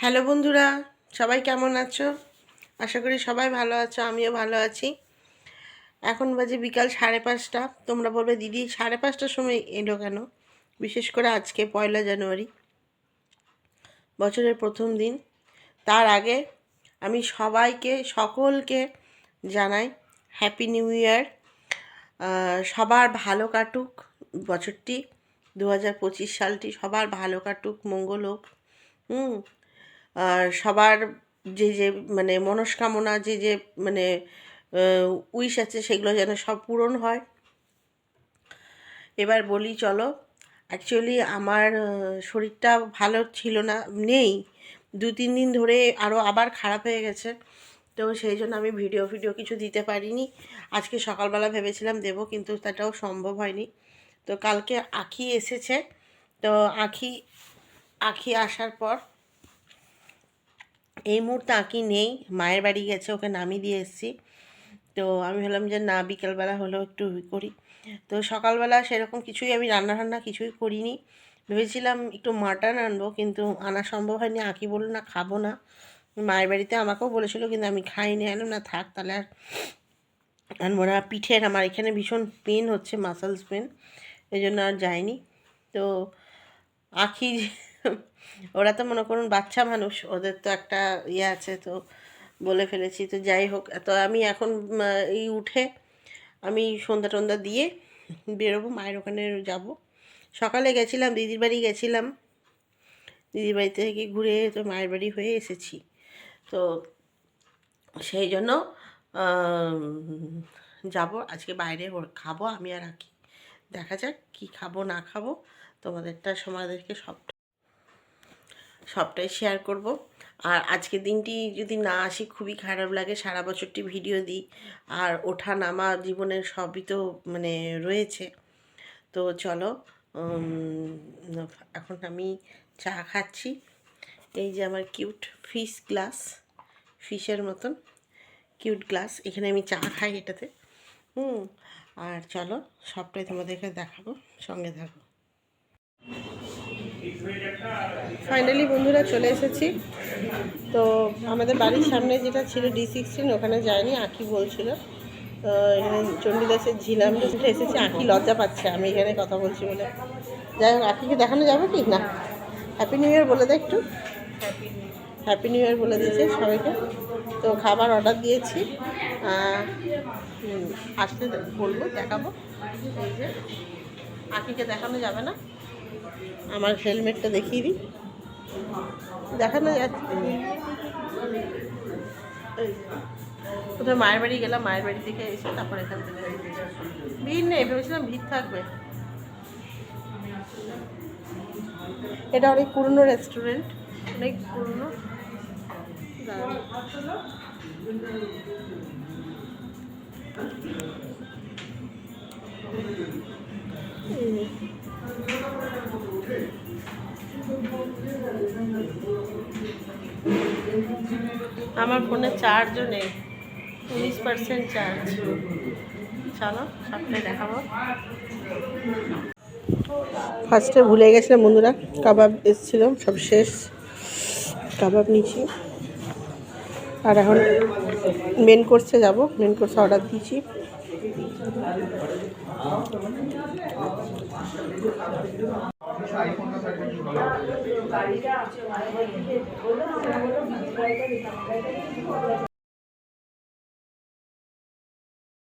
Hello বন্ধুরা, সবাই কেমন আছো? আশা করি সবাই ভালো আছো, আমিও ভালো আছি। এখন বাজে বিকাল সাড়ে পাঁচটা, তোমরা বলবে, দিদি, সাড়ে পাঁচটার সময় এলো কেন? বিশেষ করে আজকে, পয়লা জানুয়ারি, বছরের প্রথম দিন। তার আগে আমি সবাইকে, সকলকে জানাই হ্যাপি নিউ ইয়ার সবার ভালো কাটুক বছরটি দু হাজার পঁচিশ সালটি সবার ভালো কাটুক, মঙ্গল হোক। হুম সবার যে যে মানে মনস্কামনা, যে যে মানে উইশ আছে, সেগুলো যেন সব পূরণ হয়। এবার বলি, চলো অ্যাকচুয়ালি আমার শরীরটা ভালো ছিল না, নেই। দু, তিন দিন ধরে আরও আবার খারাপ হয়ে গেছে। তো সেই জন্য আমি ভিডিও ভিডিও কিছু দিতে পারিনি। আজকে সকালবেলা ভেবেছিলাম দেবো, কিন্তু সেটাও সম্ভব হয়নি। তো কালকে আখি এসেছে। তো আখি আখি আসার পর এই মুহূর্তে আঁকি নেই। মায়ের বাড়ি গেছে, ওকে নামিয়ে দিয়ে এসেছি। তো আমি ভাবলাম যে না, বিকেলবেলা হলেও একটু করি। তো সকালবেলা সেরকম কিছুই আমি রান্না টান্না কিছুই করিনি। ভেবেছিলাম একটু মাটন আনব, কিন্তু আনা সম্ভব হয়নি। আঁকি বলল, না, খাব না। মায়ের বাড়িতে আমাকেও বলেছিল, কিন্তু আমি খাইনি। আনলাম না, থাক, তাহলে আর আনব না। পিঠের আমার এখানে ভীষণ পেন হচ্ছে মাসালস পেন এই জন্য আর যায়নি তো আখি ওরা তো মনে করুন বাচ্চা মানুষ, ওদের তো একটা ইয়ে আছে তো বলে ফেলেছি। তো যাই হোক, তো আমি এখন এই উঠে আমি সন্ধ্যা টন্ধা দিয়ে বেরোবো, মায়ের ওখানে যাব। সকালে গেছিলাম, দিদির বাড়ি গেছিলাম। দিদির বাড়ি থেকে ঘুরে তো মায়ের বাড়ি হয়ে এসেছি। তো সেই জন্য যাব, আজকে বাইরে খাব, আমি আর রাখি দেখা যাক কি খাব, না খাব, তোমাদেরটা সমাদেরকে সবটা সবটাই শেয়ার করব। আর আজকের দিনটি যদি না আসি, খুবই খারাপ লাগে। সারা বছরটি ভিডিও দিই। আর ওঠা নামা জীবনের সবই তো মানে রয়েছে। তো চলো এখন আমি চা খাচ্ছি। এই যে আমার কিউট ফিশ গ্লাস ফিশের মতন কিউট গ্লাস এখানে আমি চা খাই এটাতে। হুম, আর চলো, সবটাই তোমাদেরকে দেখাবো। সঙ্গে থাকো। ফাইনালি বন্ধুরা চলে এসেছি। তো আমাদের বাড়ির সামনে যেটা ছিল ডি সিক্সটিন ওখানে যায়নি আঁকি বলছিল। তো এখানে চণ্ডীদাসের ঝিলাম যেটা এসেছে, আঁকি লজ্জা পাচ্ছে, আমি এখানে কথা বলছি বলে। যাই হোক, আঁকিকে দেখানো যাবে কি? না। হ্যাপি নিউ ইয়ার বলে দে একটু। হ্যাপি নিউ ইয়ার বলে দিয়েছে সবাইকে। তো খাবার অর্ডার দিয়েছি। আসতে বলব, দেখাবো। এই যে, আঁকিকে দেখানো যাবে না। আমার হেলমেটটা দেখিয়ে দিই। দেখানো যাচ্ছে। কোথায় মায়ের বাড়ি গেলাম, মায়ের বাড়ি থেকে এসে তারপর এখান থেকে ভিড় নেই, ভেবেছিলাম ভিড় থাকবে। এটা অনেক পুরনো রেস্টুরেন্ট অনেক পুরনো। আমার ফোনে চার্জও নেই। উনিশ পার্সেন্ট চার্জ। চলো সবটাই দেখাবো। ফার্স্টে ভুলে গেছিলাম বন্ধুরা কাবাব এসেছিল সব শেষ। কাবাব নিচ্ছি। আর এখন মেন কোর্সে যাব মেন কোর্সে অর্ডার দিয়েছি। गाड़ी का बोलो बोलो गाड़ी का